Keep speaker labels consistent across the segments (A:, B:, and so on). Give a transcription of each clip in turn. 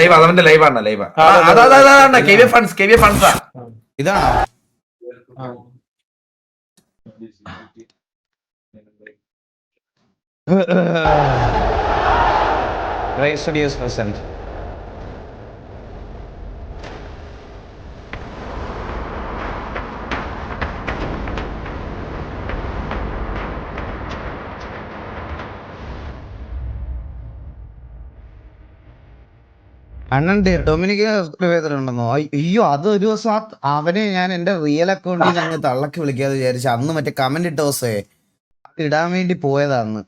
A: Live അവന്റെ live ആണ് live
B: അതാണ് അതെ, അതെ,
A: K V funds K V ഫണ്ട്സാ
C: ഇതാണോ? Great studios present. അണ്ണൻ ഡൊമിനിക്ക് ചെയ്തിട്ടുണ്ടെന്നോ അയ്യോ അത് ഒരു ദിവസം അവനെ ഞാൻ എന്റെ റിയൽ അക്കൗണ്ടിൽ അങ്ങ് തള്ളക്കി വിളിക്കാതെ വിചാരിച്ചു അന്ന് മറ്റേ കമന്റ് ഇട്ട ദിവസേ ഇടാൻ വേണ്ടി പോയതാന്ന്.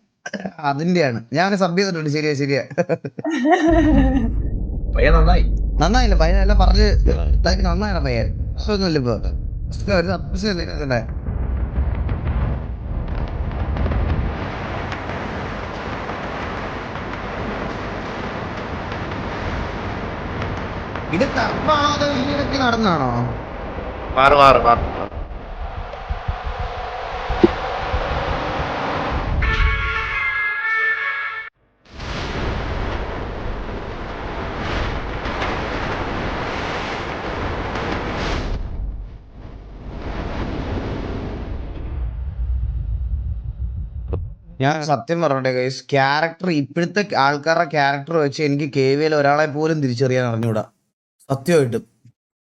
C: അതിന്റെയാണ്. ഞാൻ അവനെ സബ് ചെയ്തിട്ടുണ്ട്. ശരിയാ ശരിയാ.
A: നന്നായി.
C: നന്നായില്ല പയ്യൻ എല്ലാം പറഞ്ഞ് നന്നായിരുന്നു പയ്യൻ. പ്രശ്നമൊന്നുമില്ല ഇപ്പൊ. ഒരു surprise ഇത് തപ്പാതെ വീടൊക്കെ നടന്നാണോ?
B: മാറ് മാറ് മാറ്.
C: ഞാൻ സത്യം പറഞ്ഞേ ഗൈസ് ക്യാരക്ടർ ഇപ്പോഴത്തെ ആൾക്കാരുടെ ക്യാരക്ടർ വെച്ച് എനിക്ക് കെ വിയിൽ ഒരാളെ പോലും തിരിച്ചറിയാൻ അറിഞ്ഞൂടാ. സത്യമായിട്ടും.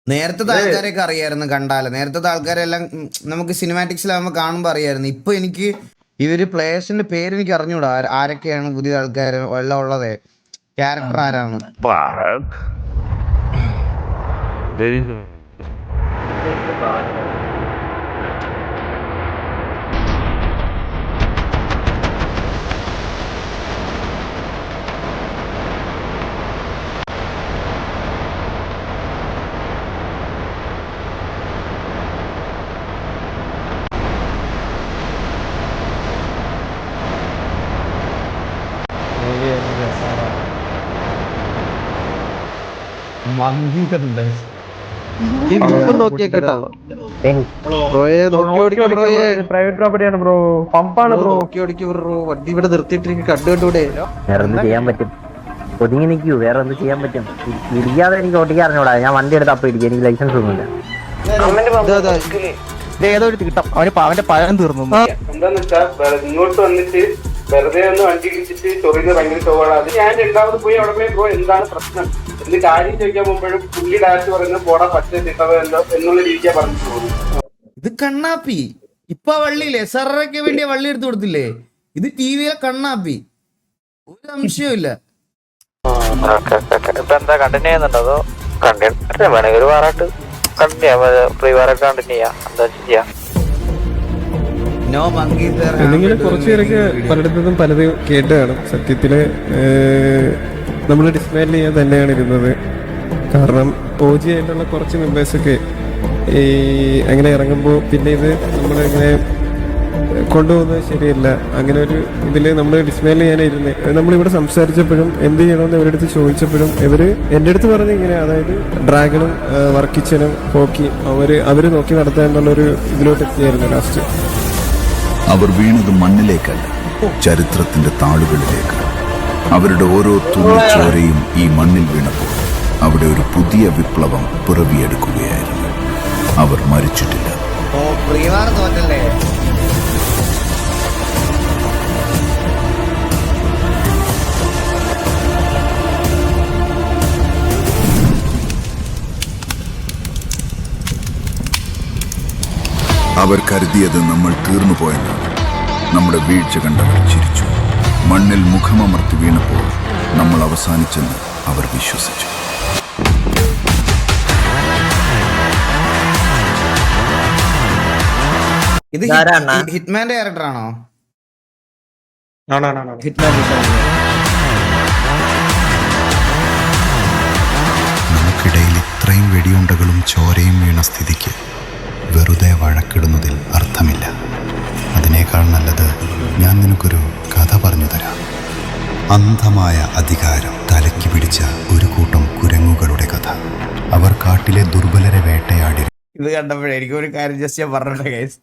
C: നേരത്തെ ആൾക്കാരെയൊക്കെ അറിയായിരുന്നു കണ്ടാൽ. നേരത്തെ ആൾക്കാരെല്ലാം നമുക്ക് സിനിമാറ്റിക്സിലാകുമ്പോൾ കാണുമ്പോൾ അറിയായിരുന്നു. ഇപ്പൊ എനിക്ക് ഇവർ പ്ലേയേഴ്സിന്റെ പേര് എനിക്ക് അറിഞ്ഞൂടാ. ആര- ആരൊക്കെയാണ് പുതിയ ആൾക്കാർ എല്ലാം ഉള്ളത്? ക്യാരക്ടർ ആരാണ്
D: ബ്രോയെ
B: പ്രൈവറ്റ് പ്രോപ്പർട്ടിയാണ് ബ്രോ പമ്പാണ് ബ്രോ
D: നോക്കി ഓടിക്കും ബ്രോ. വണ്ടി ഇവിടെ നിർത്തിയിട്ട് കണ്ടു കണ്ടൂടെ?
E: ചെയ്യാൻ പറ്റും. ഒതുങ്ങി നിൽക്കൂ. വേറെ എന്ത് ചെയ്യാൻ പറ്റും. ഇടിക്കാതെ എനിക്ക് ഓട്ടിക്കാൻ അറിഞ്ഞൂടാ. ഞാൻ വണ്ടി എടുത്ത് അപ്പൊ ഇടിക്കുക എനിക്ക് ലൈസൻസ് ഒന്നുമില്ല.
D: ഏതോ ഒരു കിട്ടം. അവന് അവന്റെ പഴം തീർന്നു.
F: എന്താന്ന് വെച്ചാൽ ഇങ്ങോട്ട് വന്നിട്ട് വെറുതെ ഒന്ന് വണ്ടി ഇടിച്ചിട്ട് ചൊറിയത് ഭയങ്കര ചോവാണ് അത് ഞാൻ രണ്ടാമത് പോയി അവിടെ പോയി ബ്രോ എന്താണ് പ്രശ്നം? എന്ന് കാര്യം ചോദിക്കാൻ പോകുമ്പോഴും പുള്ളി ഡയറക്റ്റ് പറയുന്നത് പോടാ പച്ച തിട്ടതല്ലോ എന്തോ എന്നുള്ള രീതിക്കാ പറഞ്ഞു
C: ഇത് കണ്ണാപ്പി. ഇപ്പൊ വള്ളിയില്ലേ? എസ് ആർ വേണ്ടിയ വള്ളി എടുത്തു കൊടുത്തില്ലേ? ഇത് ടി വിയിലെ കണ്ണാപ്പി. ഒരു സംശയമില്ല
G: ഇപ്പൊ എന്താ കണ്ടിന്യൂ ചെയ്യുന്നുണ്ടോ അതോ കണ്ടിന്യൂ വേണമെങ്കിൽ ഒരു വാറായിട്ട് കണ്ടിന്യൂ ഫ്രീ വാറായിട്ട് കണ്ടിന്യൂ ചെയ്യാം. എന്താ ചെയ്യാം?
H: എന്തെങ്കിലും കുറച്ചു പേരൊക്കെ പലയിടത്തും പലതും കേട്ടതാണ് സത്യത്തിൽ നമ്മൾ ഡിസ്മാൻഡിൽ ചെയ്യാൻ തന്നെയാണ് ഇരുന്നത്. കാരണം ഒ ജി ആയിട്ടുള്ള കുറച്ച് മെമ്പേഴ്സൊക്കെ ഈ അങ്ങനെ ഇറങ്ങുമ്പോൾ പിന്നെ ഇത് നമ്മളിങ്ങനെ കൊണ്ടുപോകുന്നത് ശരിയല്ല. അങ്ങനെ ഒരു ഇതിൽ നമ്മൾ ഡിസ്മേൽ ചെയ്യാൻ ഇരുന്നത്. നമ്മളിവിടെ സംസാരിച്ചപ്പോഴും എന്ത് ചെയ്യണമെന്ന് ഇവരുടെ അടുത്ത് ചോദിച്ചപ്പോഴും ഇവർ എന്റെ അടുത്ത് പറഞ്ഞ ഇങ്ങനെ അതായത് ഡ്രാഗണും വർക്ക് കിച്ചനും ഹോക്കി അവർ അവർ നോക്കി നടത്തുക എന്നുള്ളൊരു ഇതിലോട്ട് എത്തിയായിരുന്നു ലാസ്റ്റ്.
I: അവർ വീണത് മണ്ണിലേക്കല്ല ചരിത്രത്തിന്റെ താളുകളിലേക്ക്. അവരുടെ ഓരോ തുള്ളിച്ചോരയും ഈ മണ്ണിൽ വീണപ്പോൾ അവിടെ ഒരു പുതിയ വിപ്ലവം പിറവിയെടുക്കുകയായിരുന്നു. അവർ മരിച്ചിട്ടില്ല. അവർ കരുതിയത് നമ്മൾ തീർന്നു പോയെന്നാണ് നമ്മുടെ വീഴ്ച കണ്ടവർ ചിരിച്ചു. മണ്ണിൽ മുഖമമർത്തി വീണപ്പോൾ നമ്മൾ അവസാനിച്ചെന്ന് അവർ വിശ്വസിച്ചു.
C: ഇത്
E: ഇതാരാ അണ്ണാ?
C: ഹിറ്റ്മാന്റെ ക്യാരക്ടർ ആണോ ഹിറ്റ്മാൻ.
I: നമുക്കിടയിൽ ഇത്രയും വെടിയുണ്ടകളും ചോരയും വീണ സ്ഥിതിക്ക് വെറുതെ വഴക്കിടുന്നതിൽ അർത്ഥമില്ല. അതിനേക്കാൾ നല്ലത് ഞാൻ നിനക്കൊരു കഥ പറഞ്ഞു തരാം. അന്ധമായ അധികാരം തലയ്ക്ക് പിടിച്ച ഒരു കൂട്ടം കുരങ്ങുകളുടെ കഥ. അവർ കാട്ടിലെ ദുർബലരെ വേട്ടയാടി
C: ഇത് കണ്ടപ്പോഴേ എനിക്ക് ഒരു കാര്യം ജസ്റ്റ് ഞാൻ പറഞ്ഞോട്ടെ ഗൈസ്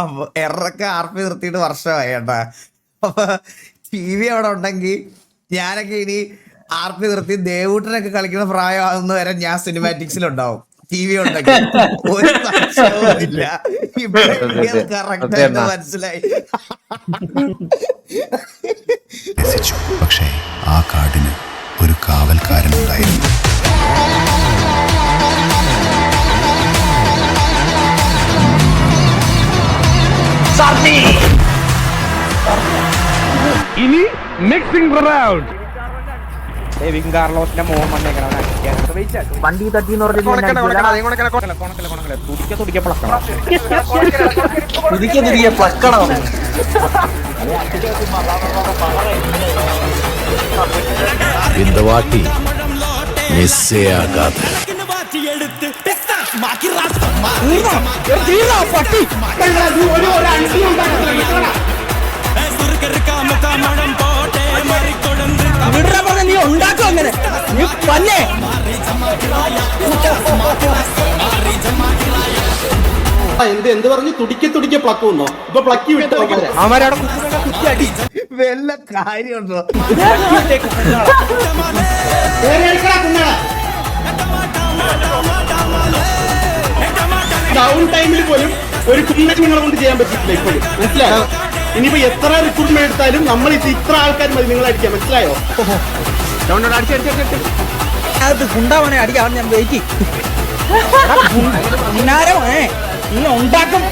C: അപ്പൊ എറൊക്കെ ആർപ്പി നിർത്തിയിട്ട് വർഷമായി കേട്ടാ. അപ്പൊ ടി വി അവിടെ ഉണ്ടെങ്കിൽ ഞാനൊക്കെ ഇനി ആർപ്പി നിർത്തി ദേവൂട്ടനൊക്കെ കളിക്കുന്ന പ്രായമാകുന്ന വരെ ഞാൻ സിനിമാറ്റിക്സിലുണ്ടാവും ടി വി ഉണ്ടെങ്കിൽ ഒരു സംശയവുമില്ല. കറക്റ്റ് എന്ന് മനസ്സിലായി.
I: രസിച്ചു. പക്ഷേ ആ കാടിന് ഒരു കാവൽക്കാരൻ കാവൽക്കാരനുണ്ടായിരുന്നു
B: ഇനി മിക്സിംഗ് റൗണ്ട്
D: കാർലോസിന്റെ മോഹം വന്നേക്കണം
E: വണ്ടി തട്ടി എന്ന് പറഞ്ഞിട്ട്
D: തുടിക്ക തുടിക്ക പ്ലക്കണം?
A: പ്ലക്കണം?
J: ഉണ്ടാക്കും അങ്ങനെ. നീ പന്നെ
F: എന്ത് എന്ത് പറഞ്ഞു? തുടിക്കെ തുടിക്കെ പ്ലക്കുന്നോ ഇപ്പൊ പ്ലക്കി വിട്ടോ
D: അവരവിടെ കുത്തിയാടി
C: വല്ല കാര്യമുണ്ടോ?
F: ഡൗൺ ടൈമിൽ പോലും ഒരു കുമ്മറ്റ് നിങ്ങളെ കൊണ്ട് ചെയ്യാൻ പറ്റില്ല ഇപ്പോഴും. മനസ്സിലായോ? ഇനിയിപ്പോ എത്ര റിക്രൂട്ട്മെന്റ് എടുത്താലും നമ്മൾ ഇത്ര ആൾക്കാർ മതി നിങ്ങളടിക്കാം മനസ്സിലായോ?
D: അത് ഉണ്ടാവണേ അടിക്കാൻ ഞാൻ വെയിറ്റ്. ഉന്നാരമേ നീ ഉണ്ടാക്കും.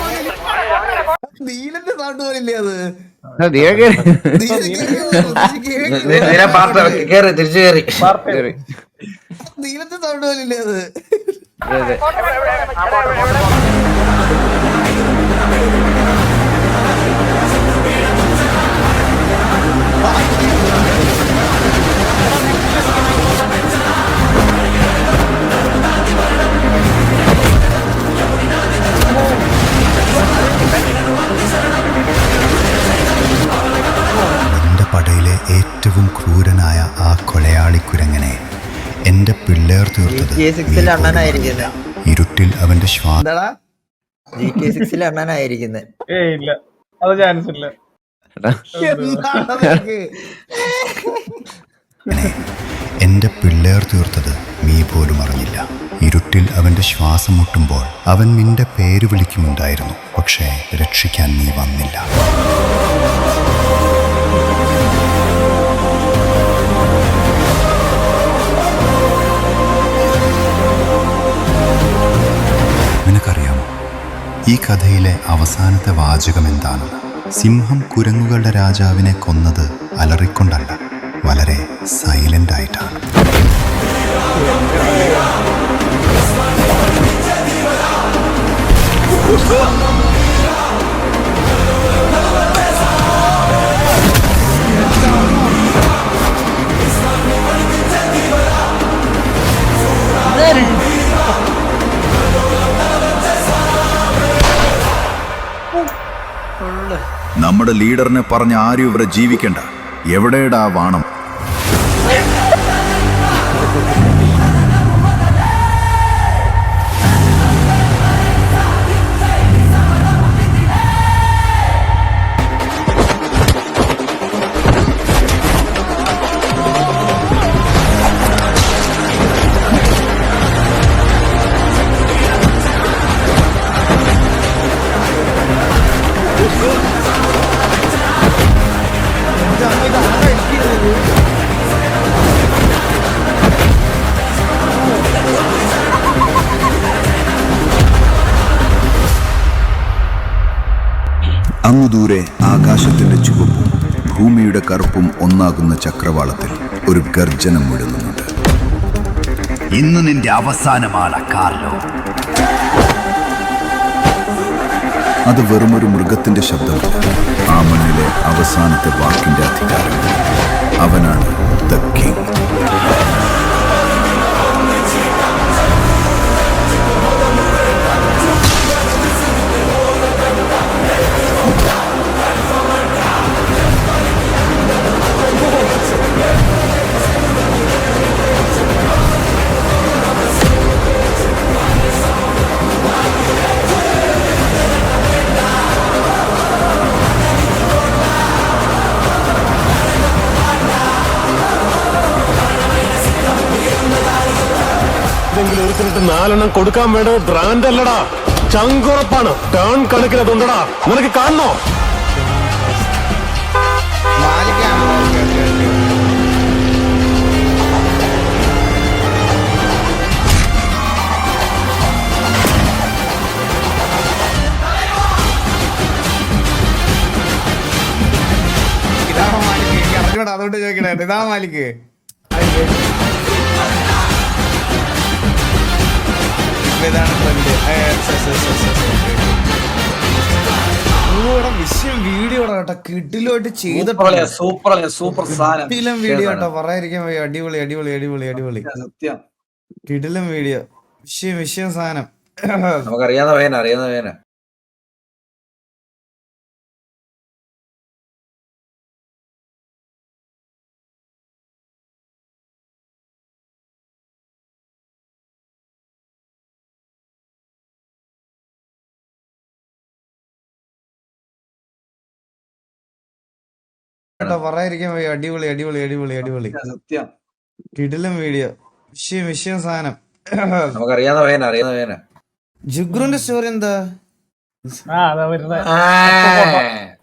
C: നീലന്റെ സൗണ്ട് പോലില്ലേ അത്?
A: തിരിച്ചു കേറി.
C: നീലന്റെ സൗണ്ട് പോലില്ലേ അത്?
I: എന്റെ പടയിലെ ഏറ്റവും ക്രൂരനായ ആ കൊലയാളി കുരങ്ങനെ എന്റെ പിള്ളേർ തീർത്തത് ഇരുട്ടിൽ അവന്റെ ശ്വാസം എന്റെ പിള്ളേർ തീർത്തത് നീ പോലും അറിഞ്ഞില്ല. ഇരുട്ടിൽ അവന്റെ ശ്വാസം മുട്ടുമ്പോൾ അവൻ നിന്റെ പേര് വിളിക്കുമുണ്ടായിരുന്നു പക്ഷേ രക്ഷിക്കാൻ നീ വന്നില്ല. നിനക്കറിയാമോ? ഈ കഥയിലെ അവസാനത്തെ വാചകം എന്താണ്? സിംഹം കുരങ്ങുകളുടെ രാജാവിനെ കൊന്നത് അലറിക്കൊണ്ടല്ല വളരെ സൈലന്റ് ആയിട്ടാണ്. നമ്മുടെ ലീഡറിനെ പറഞ്ഞ ആരും ഇവരെ ജീവിക്കണ്ട. എവിടെയടാ വാണം? അങ്ങു ദൂരെ ആകാശത്തിന്റെ ചുവപ്പും ഭൂമിയുടെ കറുപ്പും ഒന്നാകുന്ന ചക്രവാളത്തിൽ ഒരു ഗർജനം മുഴങ്ങുന്നുണ്ട് ഇന്ന് നിന്റെ അവസാനമാണ് കാർലോ. അത് വെറുമൊരു മൃഗത്തിന്റെ ശബ്ദമല്ല. ആ മണ്ണിലെ അവസാനത്തെ വാക്കിന്റെ അധികാരം അവനാണ് ദ കിങ്.
J: ആവശ്യത്തിനിട്ട് നാലെണ്ണം കൊടുക്കാൻ വേണ്ടത് ബ്രാൻഡ് അല്ലടാ. ചങ്കുറപ്പാണ്. ടേൺ കണക്കിനതുണ്ടടാ നിനക്ക് കാണണോ?
C: അതുകൊണ്ട് ചോദിക്കണേ ഇതാണ് മാലിക്ക് മാലിക് ഇതാണ് ട്രെൻഡ് വിഷയം വീഡിയോ കേട്ടോ ചെയ്തിട്ടില്ല
A: സൂപ്പർ
C: വീഡിയോ കേട്ടോ. പറയാതിരിക്കാൻ വയ്യ. അടിപൊളി അടിപൊളി അടിപൊളി അടിപൊളി.
A: സത്യം
C: കിടിലം വീഡിയോ വിഷയം വിഷയം സാധനം.
A: നമുക്കറിയാവുന്ന വേന അറിയാവുന്ന വേന
C: കേട്ടോ പറയാതിരിക്കാൻ വയ്യ. അടിപൊളി അടിപൊളി അടിപൊളി അടിപൊളി.
A: സത്യം
C: കിടിലും വീഡിയോ വിഷയം വിഷയം സാധനം.
A: നമുക്കറിയാവുന്ന വേന അറിയാവുന്ന വേന
C: ജുഗ്രുന്റെ സ്റ്റോറി എന്താ?
B: ആ അതാ വരുന്നത്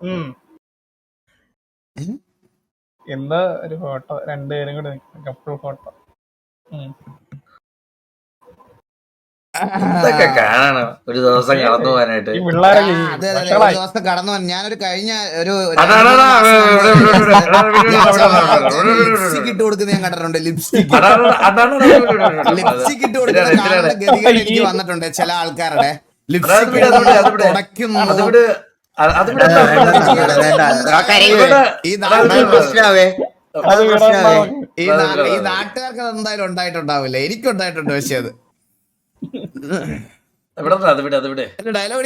B: ഉം. എന്താ ഒരു ഫോട്ടോ രണ്ടുപേരും കൂടെ കപ്പിൾ ഫോട്ടോ
A: ഇതൊക്കെ കാണണം ഒരു ദിവസം കടന്നു പോകാനായിട്ട്
C: ദിവസം കടന്നു കഴിഞ്ഞ ഒരു ഇട്ട് കൊടുക്കുന്ന ഞാൻ കണ്ടിട്ടുണ്ട് ലിപ്സ്റ്റിക് ലിപ്സ്റ്റിക് ഇട്ട് കൊടുക്കുന്ന വന്നിട്ടുണ്ട് ചില ആൾക്കാരുടെ ലിപ്സ്റ്റിക് ഈ ഈ നാട്ടുകാർക്ക് എന്തായാലും ഉണ്ടായിട്ടുണ്ടാവില്ല എനിക്കുണ്ടായിട്ടുണ്ട് പക്ഷേ അത്
A: എവിടെ അതിവിടെ
C: ഡയലോഗ്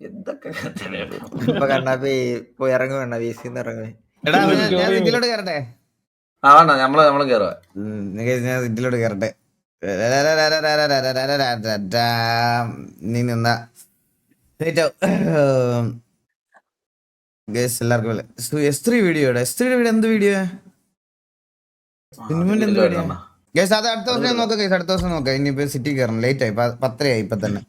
A: എന്തൊക്കെ ആ വേണ്ട
C: ഞാൻ നീ നിന്ന ഗേസ് എല്ലാവർക്കും എസ് ത്രീ വീഡിയോ എസ് ത്രീയുടെ വീഡിയോ എന്ത് വീഡിയോ സിനിമന്റെ എന്ത് വീഡിയോ ഗേസ് അത് അടുത്ത ദിവസം നോക്കാം ഗേസ് അടുത്ത ദിവസം നോക്കാം. ഇനിയിപ്പോ സിറ്റി കയറണം ലേറ്റ് ആയി പത്രയായി പത്തരയായി ഇപ്പൊ തന്നെ